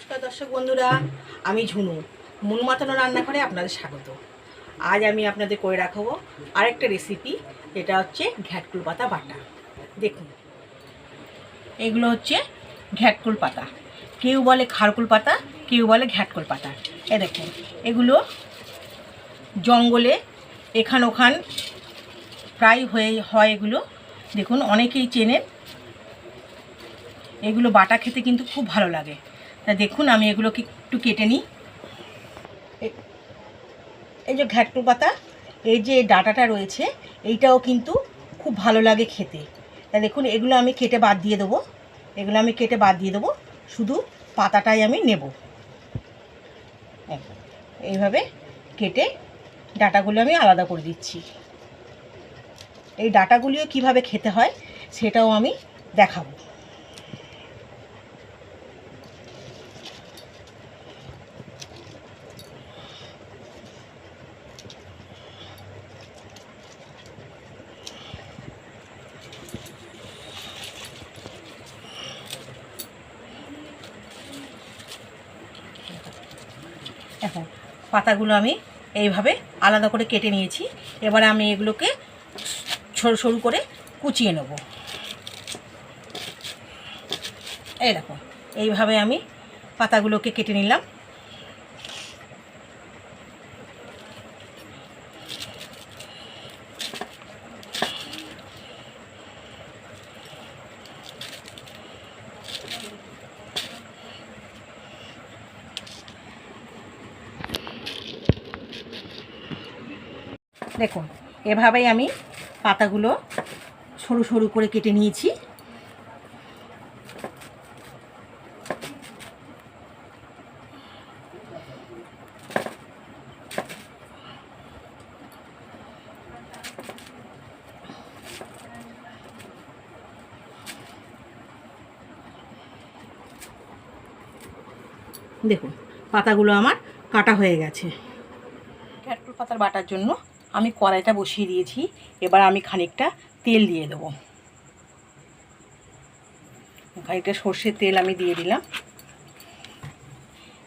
নমস্কার দর্শক বন্ধুরা, আমি ঝুনু। মন মাতানো রান্নাঘরে আপনাদের স্বাগত। আজ আমি আপনাদের করে রাখাবো আরেকটা রেসিপি যেটা হচ্ছে ঘ্যাটকুল পাতা বাটা। দেখুন, এগুলো হচ্ছে ঘ্যাটকুল পাতা। কেউ বলে খারকুল পাতা, কেউ বলে ঘ্যাটকুল পাতা। এ দেখুন, এগুলো জঙ্গলে এখান ওখান প্রায় হয়ে, হয় এগুলো। দেখুন, অনেকেই চেনেন। এগুলো বাটা খেতে কিন্তু খুব ভালো লাগে। তা দেখুন, আমি এগুলোকে একটু কেটে নিই। এই যে ঘ্যাটটু পাতা, এই যে ডাটাটা রয়েছে, এইটাও কিন্তু খুব ভালো লাগে খেতে। তা দেখুন, এগুলো আমি কেটে বাদ দিয়ে দেবো। এগুলো আমি কেটে বাদ দিয়ে দেবো। শুধু পাতাটাই আমি নেব। এই- এইভাবে কেটে ডাটাগুলো আমি আলাদা করে দিচ্ছি। এই ডাটাগুলিও কীভাবে খেতে হয়, সেটাও আমি দেখাবো। এখন পাতাগুলো আমি এইভাবে আলাদা করে কেটে নিয়েছি। এবারে আমি এগুলোকে সরু সরু করে কুচিয়ে নেব। এই দেখো, এইভাবে আমি পাতাগুলোকে কেটে নিলাম। দেখুন, এভাবেই আমি পাতাগুলো সরু সরু করে কেটে নিয়েছি। দেখুন, পাতাগুলো আমার কাটা হয়ে গেছে। ক্যাটকুল পাতার বাটার জন্য আমি কড়াইটা বসিয়ে দিয়েছি। এবার আমি খানিকটা তেল দিয়ে দেবো। খানিকটা সর্ষের তেল আমি দিয়ে দিলাম।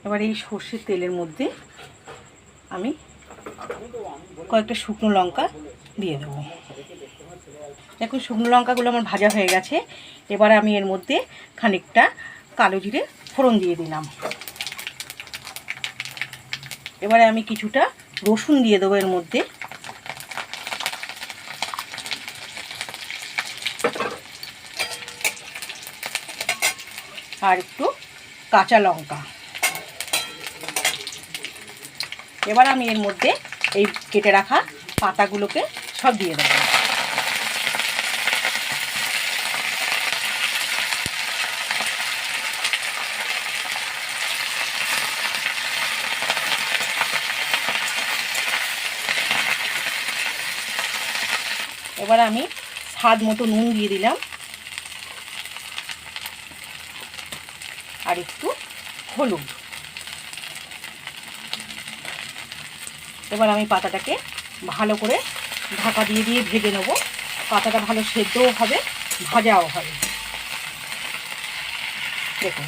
এবার এই সর্ষের তেলের মধ্যে আমি কয়েকটা শুকনো লঙ্কা দিয়ে দেবো। দেখুন, শুকনো লঙ্কাগুলো আমার ভাজা হয়ে গেছে। এবার আমি এর মধ্যে খানিকটা কালো জিরে ফোড়ন দিয়ে দিলাম। এবারে আমি কিছুটা রসুন দিয়ে দেবো এর মধ্যে। আর একটু কাঁচা লঙ্কা। এবার আমি এর মধ্যে এই কেটে রাখা পাতাগুলোকে সব দিয়ে দেবো। এবার আমি স্বাদ মতো নুন দিয়ে দিলাম। আর একটু হলুদ। এবার আমি পাতাটাকে ভালো করে ঢাকা দিয়ে দিয়ে ভেজে নেব। পাতাটা ভালো সেদ্ধও হবে, ভাজাও হবে। দেখুন।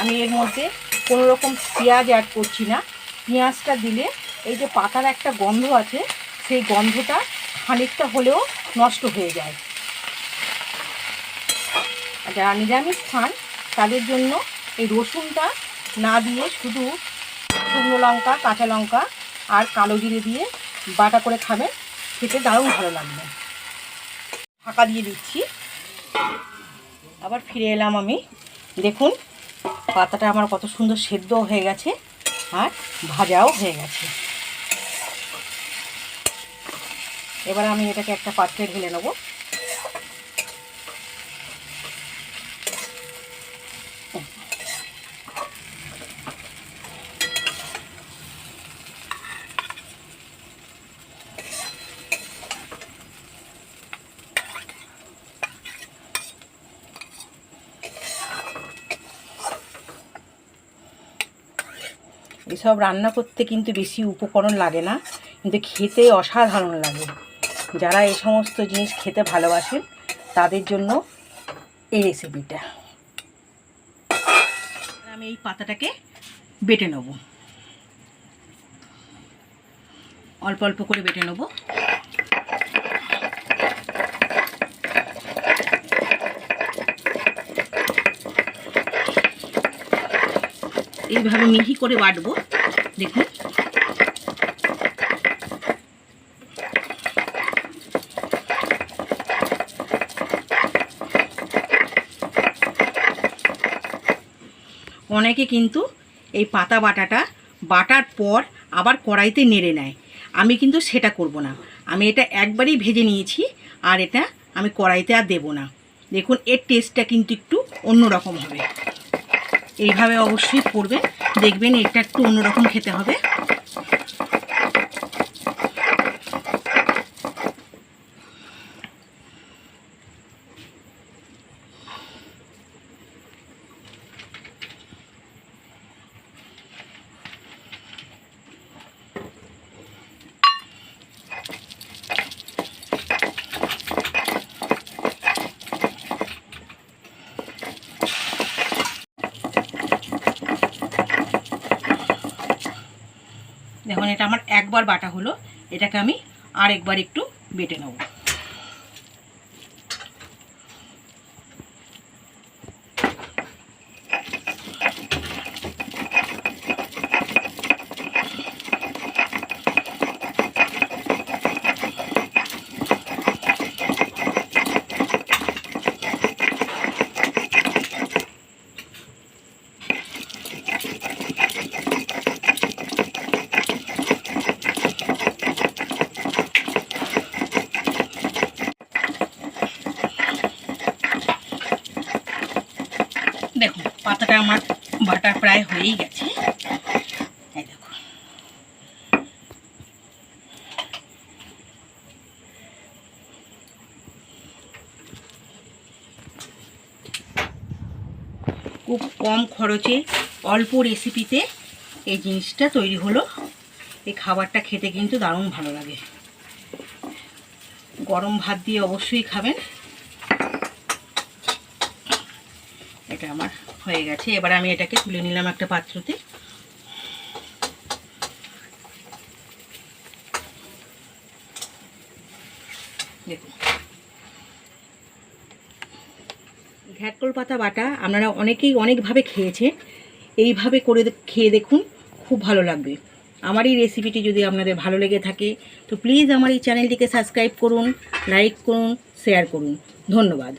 আমি এর মধ্যে কোনো রকম পেঁয়াজ অ্যাড করছি না। পেঁয়াজটা দিলে এই যে পাতার একটা গন্ধ আছে, সেই গন্ধটা খানিকটা হলেও নষ্ট হয়ে যায়। যারা নিরামিষ খান, তাদের জন্য এই রসুনটা না দিয়ে শুধু শুকনো লঙ্কা, কাঁচা লঙ্কা আর কালো জিরে দিয়ে বাটা করে খাবেন। খেতে দারুণ ভালো লাগবে। ঢাকা দিয়ে দিচ্ছি। আবার ফিরে এলাম আমি। দেখুন, পাতাটা আমার কত সুন্দর সেদ্ধ হয়ে গেছে আর ভাজাও হয়ে গেছে। এবার আমি এটাকে একটা পাত্রে ঢেলে নেব। এসব রান্না করতে কিন্তু বেশি উপকরণ লাগে না, কিন্তু খেতে অসাধারণ লাগে। যারা এই সমস্ত জিনিস খেতে ভালোবাসেন, তাদের জন্য এই রেসিপিটা আমি এই পাতাটাকে বেটে নেব। অল্প অল্প করে বেটে নেব। এইভাবে মিহি করে বাটবো। দেখুন। অনেকে কিন্তু এই পাতা বাটাটা বাটার পর আবার কড়াইতে নেড়ে নেয়। আমি কিন্তু সেটা করব না। আমি এটা একবারেই ভেজে নিয়েছি আর এটা আমি কড়াইতে আর দেবো না। দেখুন, এর টেস্টটা কিন্তু একটু অন্যরকম হবে। এইভাবে অবশ্যই করবেন। দেখবেন এটা একটু অন্যরকম খেতে হবে দেখুন এটা আমার একবার বাটা হলো এটাকে আমি আরেকবার একটু বেটে নেব। দেখুন পাতাটা আমার বাটা প্রায় হয়েই গেছে। খুব কম খরচে অল্প রেসিপিতে এই জিনিসটা তৈরি হলো। এই খাবারটা খেতে কিন্তু দারুণ ভালো লাগে। গরম ভাত দিয়ে অবশ্যই খাবেন। এটা আমার হয়ে গেছে। এবার আমি এটাকে তুলে নিলাম একটা পাত্রতে। ঘ্যাটকল পাতা বাটা আপনারা অনেকেই অনেকভাবে খেয়েছেন। এইভাবে করে খেয়ে দেখুন, খুব ভালো লাগবে। আমার এই রেসিপিটি যদি আপনাদের ভালো লেগে থাকে, তো প্লিজ আমার এই চ্যানেলটিকে সাবস্ক্রাইব করুন লাইক করুন শেয়ার করুন। ধন্যবাদ।